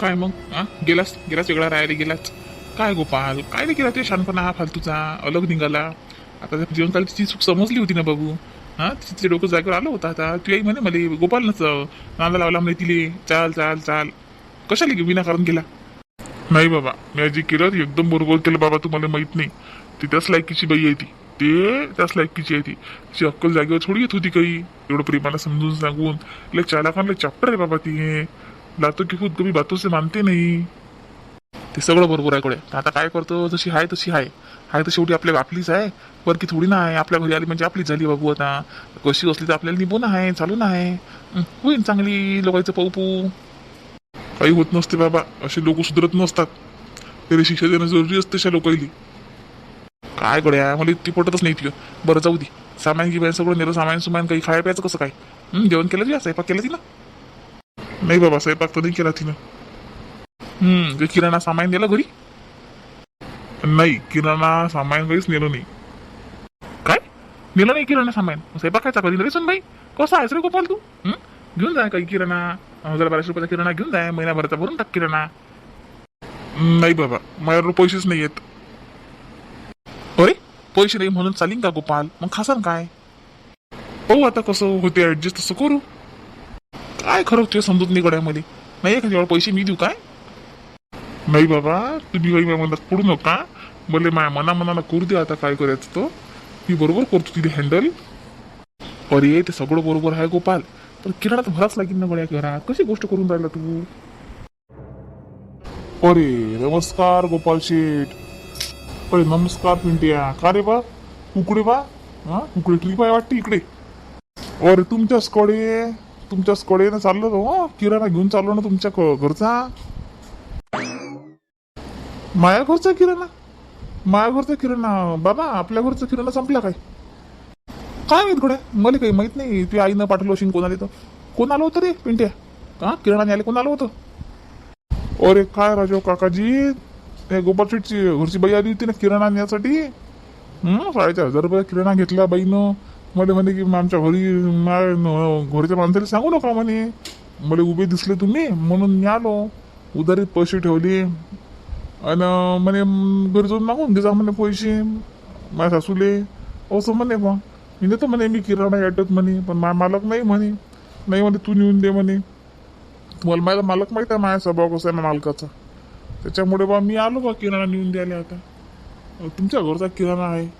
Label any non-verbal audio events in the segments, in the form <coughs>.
काय मग? हा गेलास? गेलास वेगळा राहायला गेलाच काय गोपाल काय नाही केला ते शानपणा हा फालतूचा? अलग निघाला. आता जेवण जीवनकाल तिची चूक समजली होती ना बाबू. हा? तिचे डोकं जागेवर आलं होतं आता. तू आई म्हणे मला गोपाल नच नांदा लावला म्हणे तिले. चाल चाल चाल. कशाला गे- विनाकारण गेला? नाही बाबा. मी जे केलं ते एकदम बरोबर केलं बाबा. तुम्हाला माहीत नाही. ती त्याच लायकीची बाई आहे ती. ते त्याच लायकीची आहे ती. तिची अक्कल जागेवर थोडी येत होती काही. एवढं प्रेमाला समजून सांगून. लय चालाकांना चॅप्टर आहे बाबा ती. लातो की खुद कमी बातों से मानते नाही. ते सगळं बरोबर आहे कडे. आता काय करतो जशी आहे तशी आहे आहे तर शेवटी आपल्या आपलीच आहे. बरं की थोडी ना आहे. आपल्या घरी आली म्हणजे आपलीच झाली बाबू आता. कशी असली तर आपल्याला निभून आहे चालू ना आहे. होईन चांगली लोकांचं पाऊपू काही होत नसते बाबा. असे लोक सुधरत नसतात. तरी शिक्षा देणं जरुरी असते अशा लोकांनी. काय गड्या मला ती पटतच नाही तिला बरं जाऊ दे. सामान गिमान सगळं नेलं सामान सुमान काही खायला प्यायचं कसं काय? जेवण केलं तिला स्वयंपाक ती ना? नाही बाबा स्वयंपाक तर नाही केला तिनं. हम्म ते किराणा सामान नेलं घरी? नाही किराणा सामान काहीच नेलं नाही. काय? नेलं नाही किराणा सामान? स्वयंपाक काय चाकरी रे भाई कसं आहेस रे गोपाल तू? घेऊन जा काही किराणा. हजार बाराशे रुपयाचा किराणा घेऊन जा महिनाभराचा भरून टाक किराणा. नाही बाबा माझ्यावर पैसेच नाही येत अरे पैसे नाही म्हणून चालीन का गोपाल? मग खासान काय? पाहू आता कसं होते ऍडजस्ट तसं करू. काय खरं ते समजत नाही गड्यामध्ये? नाही का वेळा पैसे मी देऊ काय? नाही बाबा तुम्ही काही माझ्या मनात पडू नका. भले माझ्या मना मनाला करू दे आता काय करायचं तो. मी बरोबर करतो तिथे हँडल अरे ते सगळं बरोबर आहे गोपाल. पण किराणा तर भराच लागेल ना गड्या घरात. कशी गोष्ट करून राहिला तू? अरे नमस्कार गोपाल शेठ. अरे नमस्कार पिंट्या. का रे बा? कुकडे बा. हा? कुकडे ट्रीप आहे वाटते इकडे. अरे तुमच्याच कडे. तुमच्याच कडे ना चाललो हो किराणा घेऊन चाललो ना तुमच्या क- घरचा माया घरचा किराणा? माया घरचा किराणा बाबा आपल्या घरचा किराणा संपला काय? काय माहीत कुठे? मला काही माहीत नाही तुझ्या आईनं पाठवलं असेल कोणाला तर. कोण आलं होतं रे पिंट्या? हा किराणा न्यायला कोण आलं होतं? अरे काय राजो काकाजी? ते गोपाल शेठची घरची बाई आली होती ना किराणा न्यायसाठी? साडेचार हजार रुपये किराणा घेतला बाईनं. मला म्हणे की आमच्या घरी मा- घरच्या माणसाला सांगू नका म्हणे. मला उभे दिसले तुम्ही म्हणून मी आलो. उधारीत पैसे ठेवले. आणि म्हणे घरी जाऊन मागून दे जा म्हणे पैसे. माझ्या सासूले. असं म्हणे बा. मी नेतो म्हणे मी किराणा याटत म्हणे पण मा मालक नाही म्हणे. नाही म्हणे तू नेऊन दे म्हणे. तुम्हाला माझा मालक माहीत आहे माझा स्वभाव कसा आहे मालकाचा. त्याच्यामुळे बा मी आलो बा किराणा नेऊन द्यायला आता. तुमच्या घरचा किराणा आहे.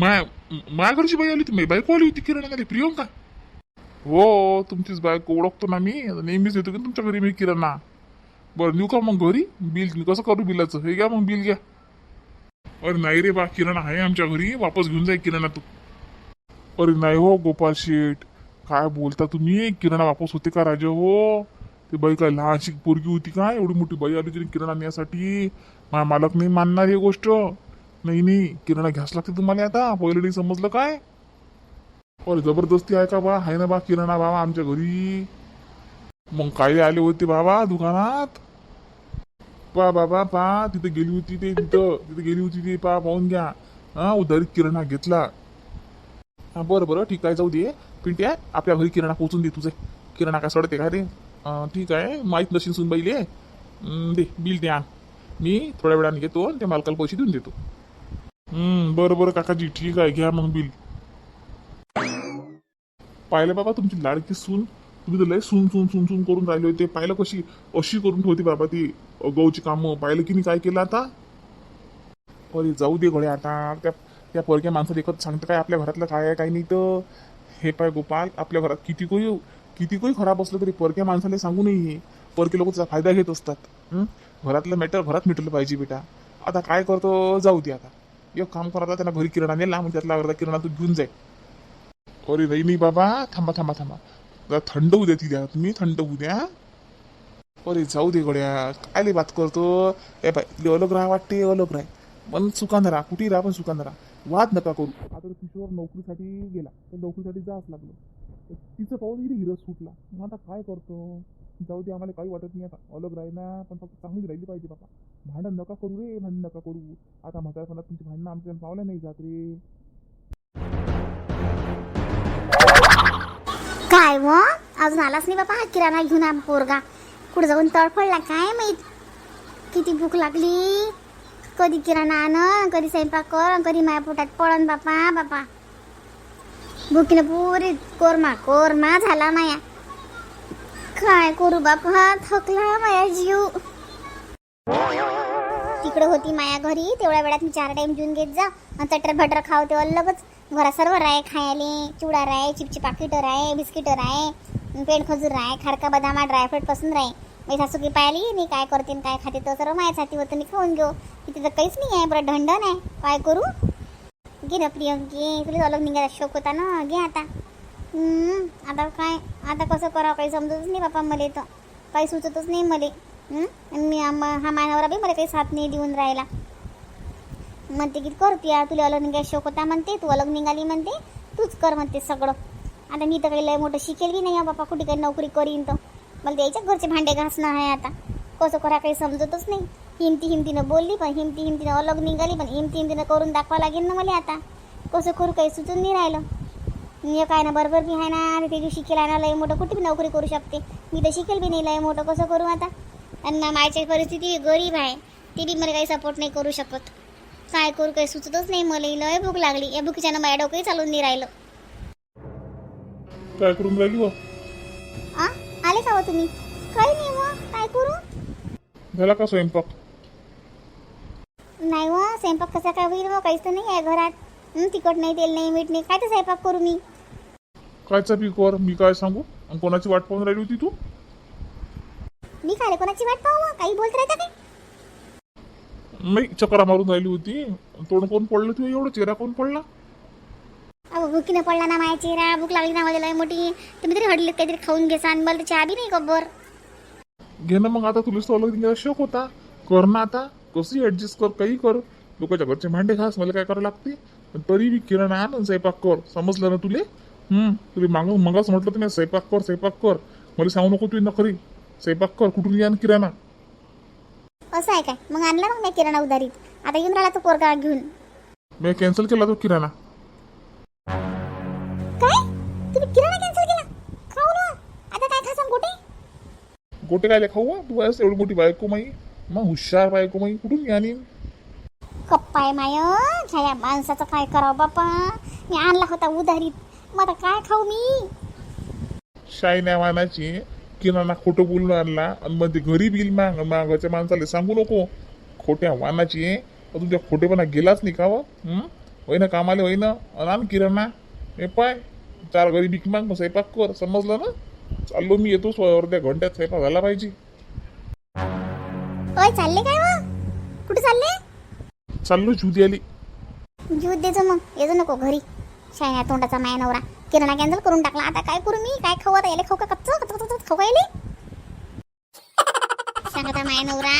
माया माया घरची बाई आली होती माझी बायको आली होती किराणा आली प्रियंका. हो तुमचीच बायको ओळखतो ना मी नेहमीच येतो की तुमच्या घरी मी किराणा. बरं नेऊ का मग घरी? बिल कसं करू बिलाचं? हे घ्या मग बिल घ्या. अरे नाही रे बा किराणा आहे आमच्या घरी वापस घेऊन जाय किराणा तू अरे नाही हो गोपाल शेठ. काय बोलता तुम्ही? किराणा वापस होते का राजा हो? ते बाई काय लहानशी पोरगी होती का? एवढी मोठी बाई आली होती किराणा नेण्यासाठी. मालक नाही मानणार ही गोष्ट. नाही नाही किराणा घ्यास लागते तुम्हाला आता? पहिले समजलं काय? अरे जबरदस्ती आहे का बा? आहे ना बा किराणा बाबा आमच्या घरी. मग काय आले होते बाबा दुकानात? पा बाबा पा तिथे गेली होती ते तिथं तिथे गेली होती ते पा पाहून घ्या. हा उधारीत किराणा घेतला. हा बरं बरं ठीक आहे जाऊ दे. पिंट्या आपल्या घरी किराणा पोहोचून दे तुझे. किराणा काय सोडते का रे? ठीक आहे माहीत नशील सुन बाईले दे बिल द्या. मी थोड्या वेळाने घेतो आणि त्या मालकाला पैसे देऊन देतो. हम्म बरं बरं काकाजी ठीक आहे घ्या मग बिल. पाहिलं बाबा तुमची लाडकी सून? तुम्ही तर लय सून सून सून सून करून राहिले होते. पाहिलं कशी अशी करून ठेवते बाबा ती गहूची कामं. पाहिलं की मी काय केलं आता? अरे जाऊ दे गड्या आता. त्या त्या परक्या माणसाला एकच सांगतं काय आपल्या घरातलं काय आहे काय नाही तर? हे पाय गोपाल आपल्या घरात किती कोई किती कोई खराब असलं तरी परक्या माणसाला सांगू नाही हे. परके लोक त्याचा फायदा घेत असतात. घरातलं मॅटर घरात मिटलं पाहिजे बेटा. आता काय करतो? जाऊ दे आता. एक काम करा आता त्यांना घरी किराणा नेला म्हणजे त्यातला अर्धा किराणा तू घेऊन जाय. अरे नाही नाही बाबा थांबा थांबा थांबा. जरा थंड होऊ द्या तिला तुम्ही थंड होऊ द्या. अरे जाऊ दे गड्या काय लय बात करतो? ए बाय तिला अलग राहा वाटते अलग राह. पण सुकान राहा कुठेही राहा पण सुकान राहा. वाद नका करू. आता किशोर नोकरीसाठी गेला तर नोकरीसाठी जावंच लागलं. तर तिचं पाऊल गेली हिरस सुटला. मग आता काय करतो? जाऊ दे आम्हाला काही वाटत नाही आता. अलग राहिला पण फक्त चांगलीच राहिली पाहिजे बाबा. भांडण नका करू रे भांडण नका करू. आता म्हातारपणात तुमची भांडणं आमच्या पावल्या नाही जात रे. काय व? अजून आलाच नाही बापा हा किराणा घेऊन आम पोरगा. कुठं जाऊन तळफळला काय माहीत? किती भूक लागली? कधी किराणा आण कधी स्वयंपाक कर कधी माया पोटात पळण बापा बापा. भुकीनं पुरी कोरमा कोरमा झाला माया. काय करू बापा? थकला माया जीव. तिकडे होती माया घरी. तेवढ्या वेळात मी चार टाइम जेवून घेत जा. आणि चटर भटर खाव ते अलगच घरा सर्व राय खायले. चिवडा राय चिपची पाकिट राय बिस्किट राय पेंट खजूर राय खारका बदामा ड्रायफ्रूटपासून राय. मी सासू की पाहिली. मी काय करते काय खाते तर सर्व माझ्यासाठी होतं. मी खाऊन घेऊ. तिथे तर काहीच नाही आहे. बरं ढंडण आहे. काय करू? घे ना प्रियम तुला अलग निघायचा शोक होता ना. घे आता. आता काय आता कसं करावं काही समजतच नाही बापा मला तर काही सुचतच नाही मला. मी हा मानवरा बी मला काही साथ नाही देऊन राहिला. म्हणते की करते तुला अलग निघायचा शोक होता म्हणते तू अलग निघाली म्हणते तूच कर म्हणते सगळं. आता मी तर काही लय मोठं शिकेल बी नाही बापा कुठे काही नोकरी करीन तर. मला द्यायच्या घरचे भांडे घासणं आहे आता. कसं करा काही समजतच नाही. हिमती हिमतीनं बोलली पण हिमती हिमतीनं अलग निघाली पण हिमती हिमतीनं करून दाखवा लागेल ना मला आता. कसं करू काही सुचून नाही राहिलं. मी काय ना बरोबर बी आहे ना ते दिवशी शिकेल आहे ना लय मोठं कुठे बी नोकरी करू शकते. मी तर शिकेल बी नाही लय मोठं कसं करू आता? आणि मा- मायची परिस्थिती गरीब आहे. ती बी मला काही सपोर्ट नाही करू शकत. काय करू काही सुचतच नाही मला लय भूक लागली. या भुकीच्यानं माझ्या डोकंही चालून नाही राहिलं. काय करून राहिली आ? आले का हो तुम्ही. काही नाही व काय करू? झाला का स्वयंपाक? नाही व स्वयंपाक कसा काय होईल व काहीच तर नाही आहे घरात. हं, तिखट नाही तेल नाही मीठ नाही काय तर स्वयंपाक करू मी. कायचा पीकवर मी काय सांगू? आणि कोणाची वाट पाहून राहिली होती तू? मी काय कोणाची वाट पाहू? काही बोलत राहता काय मी चक्रा मारून राहिली होती. तोंड कोण पडलं तू एवढं चेहरा कोण पडला? अहो भुकीनं पडला ना माझ्या चेहरा. भूक लागली ना मला लय मोठी. तुम्ही तरी हडलीत काहीतरी खाऊन घ्यासा आणि मला तर चहा बी नाही कब्बर घे ना मग आता तुला निघायचा शोक होता. कर ना आता. कशी ऍडजस्ट कर काही कर. लोकांच्या घरचे भांडे घास मला काय करावं लागते? पण तरी बी किराणा आण आणि स्वयंपाक कर. समजलं ना तुले? हम्म. तुला मागून मगाच म्हटलं तुम्ही स्वयंपाक कर स्वयंपाक कर. मला सांगू नको तुझी नखरी. स्वयंपाक कर कुठून या किराणा? असं आहे काय? मग आणला मग किराणा उधारीत? आता येऊन राहिला तो पोरगा घेऊन. मी कॅन्सल केला तो किराणा. काय? तुम्ही किराणा कॅन्सल केला? खाऊ ना. आता काय खासाम गोटे? गोटे काय खाऊ? तू एवढी मोठी बायको माई. मग हुशार बायको माई. कुठून या कप्पाय माय. छाया माणसाचं काय करावं बापा? मी आणला होता उधारीत. मग काय खाऊ मी? शाई नाही मानाची किराणा खोटं बोलून आणला आणि मग ते घरी बिल माग मागाच्या माणसाला सांगू नको. खोट्या वानाची आहे तुझ्या खोटेपणा गेलाच नाही का व हं? होय ना कामाले होय ना आणि किराणा. हे पाय चार घरी बिक माग मग स्वयंपाक कर. समजलं ना? चाललो मी येतो अर्ध्या घंट्यात स्वयंपाक झाला पाहिजे. चालले काय कुठे चालले? चाललो जुदी आली. जीव देजो मग. येजो नको घरी. शायना तोंडाचा माया नवरा. किराणा कॅन्सल करून टाकला. आता काय करू मी? काय खाऊ आता? याले खाऊ का कच्चं? कच्चं कच्चं कच्चं खाऊ का याले सांगता माया नवरा.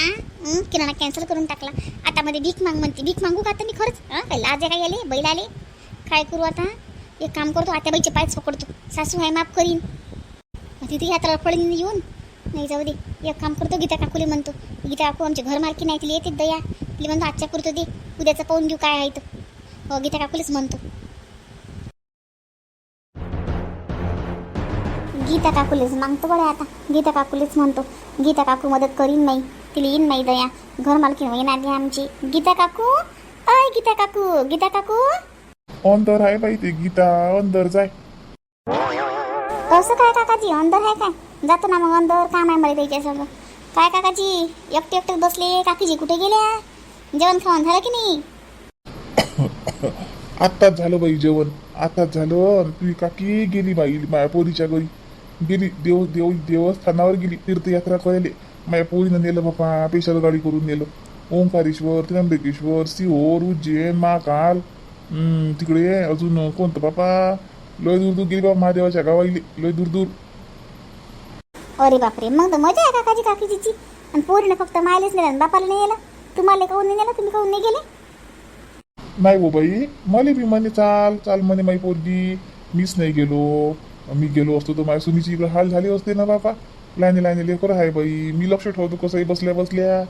हं, किराणा कॅन्सल करून टाकला. आता मध्ये भीक माग म्हणते. भीक मागू का आता मी खरंच? हं, काय लाज आहे काय याले? बैल आले. काय करू आता? एक काम करतो. आता बाईचे पायच पकडतो सासू आहे माफ करीन. मग तिथे ह्या तळफळीने येऊन. नाही जाऊ दे. एक काम करतो गीता काकूले म्हणतो. गीता काकू आमचे घर मार्की नाही तिला येते दया. तिला म्हणतो आजच्या करतो दे. उद्याचं पाहून घेऊ काय आहे तर. हो गीता काकूलेच म्हणतो. गीता काकूलेच मागतो बडे आता. गीता काकूलेच म्हणतो. गीता काकू मदत करीन नाही तिला येईन नाही दया. घर मालकी आली आमची. गीता काकू? अय गीता काकू. गीता काकू? अंदर आहे बाई ते गीता. अंदर जाय. कसं काय काकाजी? अंदर आहे काय? जातो ना मग अंदर काम आहे मला त्याच्या सगळं काय काकाजी एकटे एकटे बसले काकीजी कुठे गेल्या? जेवण खावण झालं की नाही? <coughs> आत्ताच झालं बाई जेवण. आत्ताच झालं. आणि तुझी काकी गेली बाई माया पोरीच्या घरी. गेली देव देव देवस्थानावर गेली तीर्थयात्रा करायला. माझ्या पोरीनं नेलं बापा पेशाल गाडी करून नेलं. ओंकारेश्वर त्र्यंबकेश्वर सिहोर उज्जैन महाकाल. तिकडे अजून कोणतं बापा? लय दूर दूर गेली बाबा महादेवाच्या गावाला लय दूर दूर. अरे बापरे मग तर मजा आहे काकाजी काकीजीची. आणि पोरीनं फक्त मायलेच नेलं आणि बापाला नाही गेलं तुम्हाला काहून नाही नेलं? तुम्ही काहून नाही गेले? नाही हो बाई मला बी म्हणे चाल चाल म्हणे माई पोरगी. मीच नाही गेलो. मी गेलो असतो तर माझ्या सुनीची इकडे हाल झाली असते ना बापा. लाईनी लाईनी लेकर आहे बाई. मी लक्ष ठेवतो कसंही बसल्या बसल्या.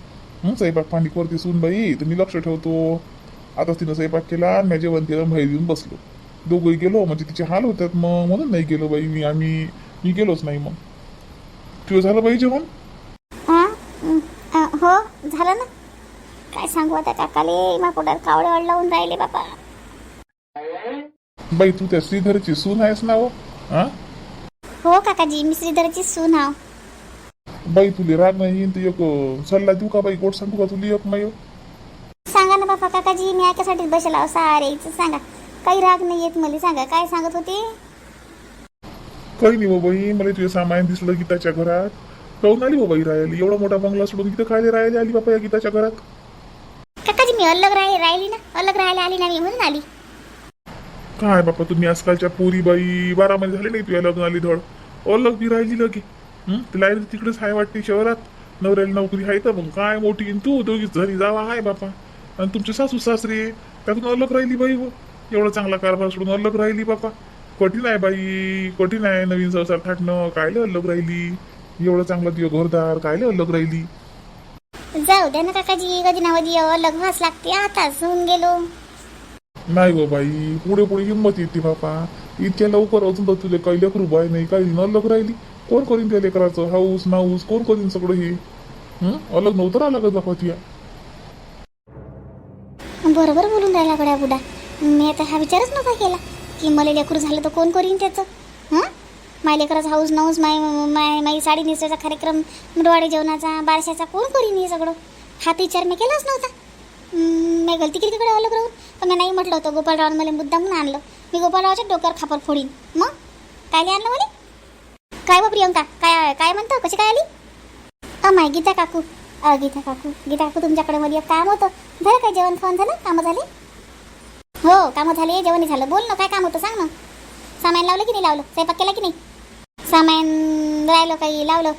हं, स्वयंपाक पाणी करते सून बाई तर मी लक्ष ठेवतो. आता तिनं स्वयंपाक केला आणि माझ्या जेवण केलं बाहेर येऊन बसलो. दोघंही गेलो म्हणजे तिचे हाल होतात मग. म्हणून नाही गेलो बाई मी आम्ही मी गेलोच नाही मग. तुझं झालं जेवण हा अ, झालं ना. काय सांगू आता काकाले? मा पोटात कावळे अडलावून राहिले बाबा. बाई तू त्या श्रीधरची सून आहेस ना हो? हा हो काकाजी मी श्रीधरची सून हाव बाई तुले राग नाही तू एक अं, सल्ला देऊ का बाई? गोड सांगू का तुला एक मायो? सांगा ना बाबा काकाजी मी ऐकासाठीच बसेला सारे इथं सांगा. काही राग नाही येत मला सांगा. काय सांगत होते? काही नाही हो बाई मला तुझे सामान दिसलं गीताच्या घरात. काहून आली हो बाई राहिली? एवढा मोठा बंगला सोडून इथं काय राहिली आली बापा या गीताच्या घरात? काकाजी मी अलग राही राहिली ना? अलग राहायला आली ना मी म्हणून आली. काय बापा तुम्ही आजकालच्या पोरी बाई बारा महिने झाले नाही तुझ्या लग्न आली धड. अलग बी राहिली लगे. हं? तिला आहे तिकडेच हाय वाटते शहरात. नवऱ्याला नोकरी आहे तर मग काय मोठी आणि तू दोघी घरी जावा हाय बापा. आणि तुमचे सासू सासरे त्यातून अलग राहिली बाई हो एवढा चांगला कारभार सोडून अलग राहिली बापा. कठीण आहे बाई कठीण आहे. नवीन संसार थाटणं कायले अलग राहिली? एवढं चांगलं तुझं घरदार कायले अलग राहिली? जाऊ द्या ना काकाजी कधी ना कधी अलग व्हास लागते. आताच होऊन गेलो. नाही गो बाई पुढे पुढे हिंमत येते बापा. इतक्या लवकर अजून तर तुला काही लेकरू बाय नाही काही न अलग राहिली. कोण करीन त्या लेकराचं? हाऊस नाऊस कोण करीन सगळं हे? हं? अलग नव्हतं राहिला लागत बापा तुया. बरोबर बोलून राहिला गड्या बुडा. मी आता हा विचारच नव्हता केला. की मला लेकरू झालं तर कोण करीन त्याचं? हां? माय लेकराचा हाऊस नऊस माय माय माई साडी नेसवायचा कार्यक्रम डोवाडे जेवणाचा बारशाचा कोण करीन हे सगळं? हा तर विचार मी केलाच नव्हता. मी गलती केली तिकडे आलो राहून? पण मी नाही म्हटलं होतं गोपाळराव मला मुद्दा म्हणून आणलं. मी गोपाळरावच्या डोक्यावर खापर फोडीन. मग? काय आणलं मला? काय बा प्रियंका? काय काय म्हणतो? कशी काय आली? अ माय गीता काकू. अ गीता काकू. गीता काकू तुमच्याकडे मला एक काम होतं. झालं काय जेवण खाऊन झालं? कामं झाले? हो कामं झाले जेवण झालं. बोल ना काय काम होतं सांग ना. सामान लावलं की नाही लावलं? स्वयंपाक केला की नाही? सामान राहिलं काही लावलं.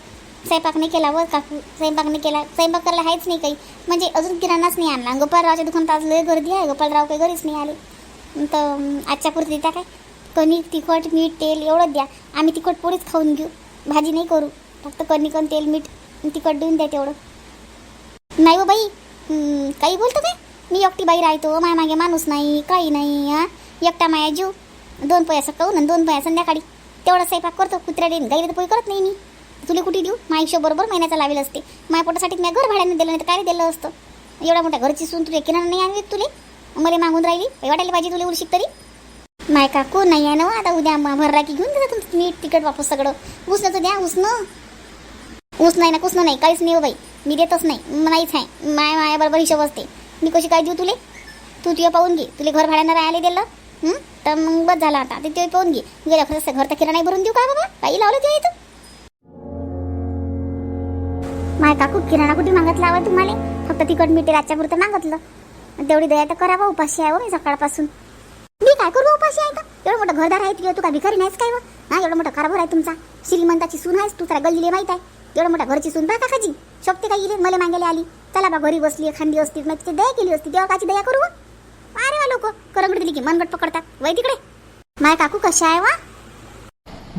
स्वयंपाक नाही केला वर काकू स्वयंपाक नाही केला. स्वयंपाक करायला आहेच नाही काही. म्हणजे अजून किराणाच नाही आणला. गोपाळरावच्या दुकानात आज लय गर्दी आहे. गोपाळराव काही घरीच नाही आले. तर आजच्या पुरती देता काय? कणिक तिखट मीठ तेल एवढंच द्या. आम्ही तिखट पोळीच खाऊन घेऊ. भाजी नाही करू. फक्त कणिक तेल मीठ तिखट देऊन द्या तेवढं. नाही हो बाई. काही बोलतो काय? मी एकटी बाई राहतो माया मागे माणूस नाही काही नाही हा? एकटा माया जीव. दोन पया सकाळून आणि दोन पया संध्याकाळी. तेवढा स्वयंपाक करतो कुत्र्या देईन. गाईला तर पोई करत नाही मी. तुला कुठे देऊ? माझ्या हिशोब बरोबर महिन्याचा लावेल असते. माझ्या पोटासाठी मी घर भाड्याने दिलं नाही तर काय दिलं असतं? एवढ्या मोठ्या घरची सून तुला किनार नाही आणली तुले? मला मागून राहिली? वाटायला पाहिजे तुला उलशिक तरी? माय काकू नाही आहे ना हो, आता उद्या म- भरला की घेऊन देतात तुमचं मीठ तिकट वापस सगळं. उसनं तर द्या उसनं ऊस नाही ना कुसणं नाही काहीच नाही हो बाई. मी देतच नाही. नाहीच आहे. माय माया बरोबर हिशोब असते. मी कशी काय देऊ तुले? तू तुझ्या पाहून घे. तुला घर भाड्यानं राहायला दिलं तर मग बस झाला आता. ते ते पाहून घे. गेल्या खरंच घर तर किराणा भरून देऊ का बाबा? काही लावलं तुझ्या इथं. माय काकू किराणा कुठे मागतला हवा तुम्हाला? फक्त तिकट मिठी रातच्या पुरतं मागतलं. तेवढी दया तर करावं उपाशी आहे हो मी सकाळपासून. मी काय करू उपाशी आहे का? एवढं मोठं घरदार आहे तू काय भिकारी नाहीस काय हो? हा? एवढं मोठं कारभार आहे तुमचा. श्रीमंताची सून आहेस तू तर गल्लीले माहीत आहे. एवढं मोठ्या घरची सून बा काकाजी. शोभते काय गेली मला मागायला आली. चला बा घरी बसली एखादी असती मग तिची दया केली असती. तेव्हा काची दया करू? अरे वा लोक. करंगड दिली की मनगट पकडतात. वय तिकडे. माय काकू कशा आहे वा?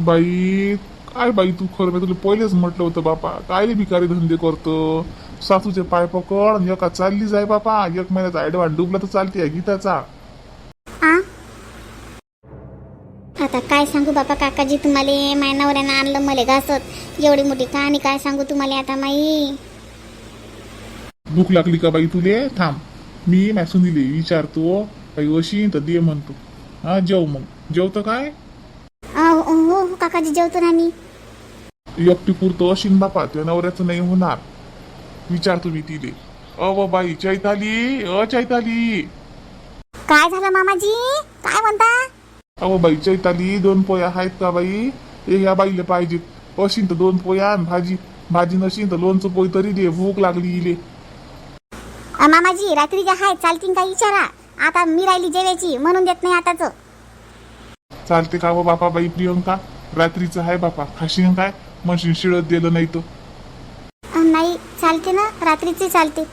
बाई काय बाई तू खरं मी तुला पहिलेच म्हटलं होतं बापा. काय भिकारी धंदे करतो? सासूचे पाय पकड आणि एका चालली जाय बापा. एक महिन्याचा ऍडव्हान्स डुबला तर चालते गीताचा. आता काय सांगू बापा काकाजी तुम्हाला माय नवऱ्यानं आणलं मला घासत. एवढी मोठी कहाणी काय सांगू तुम्हाला आता माई? भूक लागली का बाई तुले? थांब. मी मॅसून दिली विचारतो. काही अशी तर दे म्हणतो. हा जेव मग. जेवतं काय? हो हो हो, काकाजी जेवतो ना मी. एकटी पुरतो अशीन बापा त्या नवऱ्याचं नाही होणार. विचारतो मी तिले. अव बाई चैताली अ चैताली. काय झालं मामाजी? काय म्हणता? अहो बाई चैताली दोन पोया आहेत का बाई हे ह्या बाईले पाहिजेत अशीन तर दोन पोया आणि भाजी भाजी नशीन तर लोणचं पोय तरी दे भूक लागली इले अ, मामाजी रात्री जे आहे चालतीन का विचारा आता मी राहिली जेवायची म्हणून देत नाही आताच. चालते का व बापा बाई प्रियंका? रात्रीचं आहे बापा. खाशीन काय? म्हणशील शिळत दिलं नाही तर नाही चालते ना रात्रीची चालते.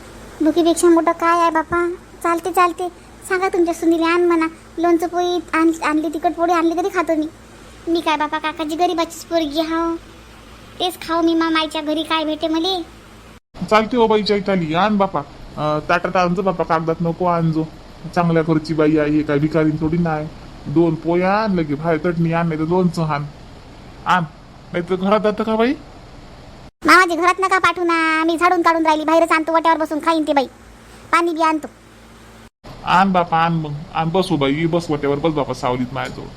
भुकीपेक्षा मोठं काय आहे बापा? चालते चालते. सांगा तुमच्या सुनीले आण म्हणा. लोणचं पोळी आण आणली तिखट पोळी आणली तरी खातो मी. मी काय बापा काकाची गरीबाचीच पोरगी हाव? तेच खाऊ मी मा माईच्या घरी काय भेटे मले? चालते हो बाई चैताली आण बापा. ताटात आणजो बापा कागदात नको आणजो. चांगल्या घरची बाई आहे हे काय भिकारी थोडी नाही दोन पोया आण लगे बाहेर चटणी आण नाही तर लोणचं हाण आण. नाही तर घरात जातं का बाई? मामाजी घरात नका पाठवू ना. मी झाडून काढून राहिली बाहेरच आणतो वाट्यावर बसून खाईन ते बाई. पाणी बी आणतो. आण बापा आण मग आण बसू बाई बस वाट्यावर बस बापा सावलीत माझ्याजवळ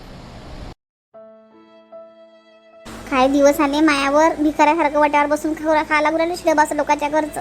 काय दिवस आले मायावर भिकाऱ्यासारखं वाट्यावर बसून खाऊ खा लागू राहिलं शिडे लोकांच्या घरचं